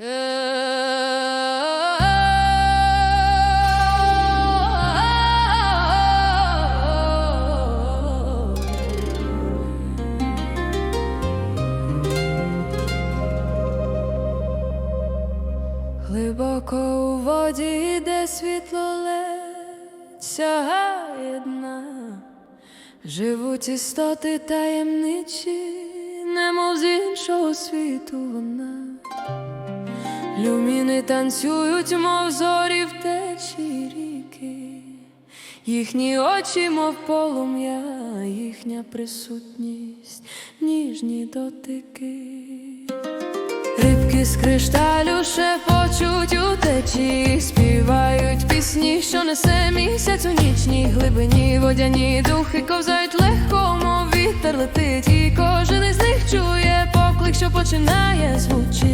Глибоко у воді, де світло ледь сягає живуть істоти таємничі, немов з іншого світу вона. Люміни танцюють, мов зорі в течі ріки, їхні очі, мов полум'я, їхня присутність, ніжні дотики. Рибки з кришталю шепочуть у течі, співають пісні, що несе місяць у нічній глибині. Водяні духи ковзають легко, мов вітер летить, і кожен із них чує поклик, що починає звучить.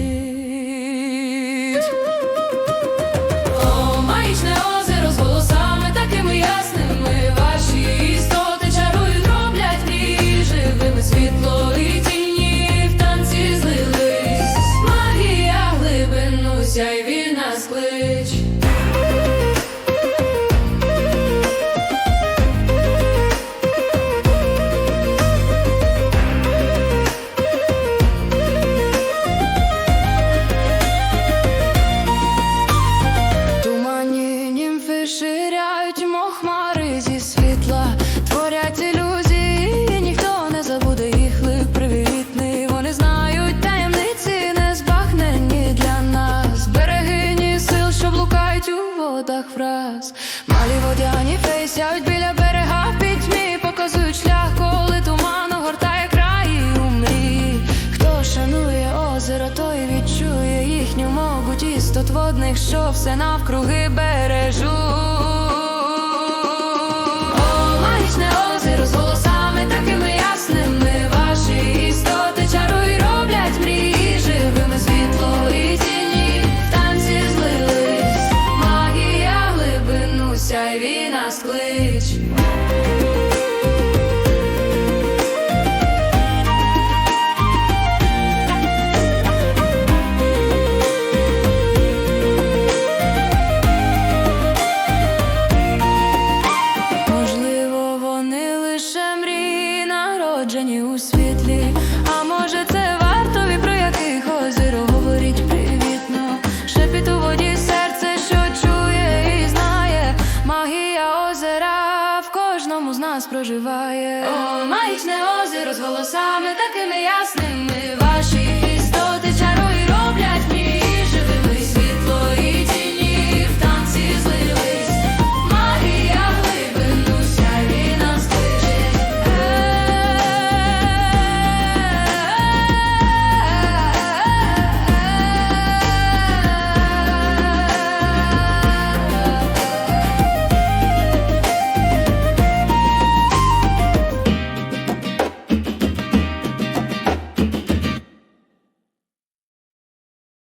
Водах враз. Малі водяні фейсяють біля берега в пітьмі, показують шлях, коли туман огортає краї у мрії. Хто шанує озеро, той відчує їхню могуть істот водних, що все навкруги бережуть. кожному з нас проживає, О, магічне озеро з голосами такими ясними.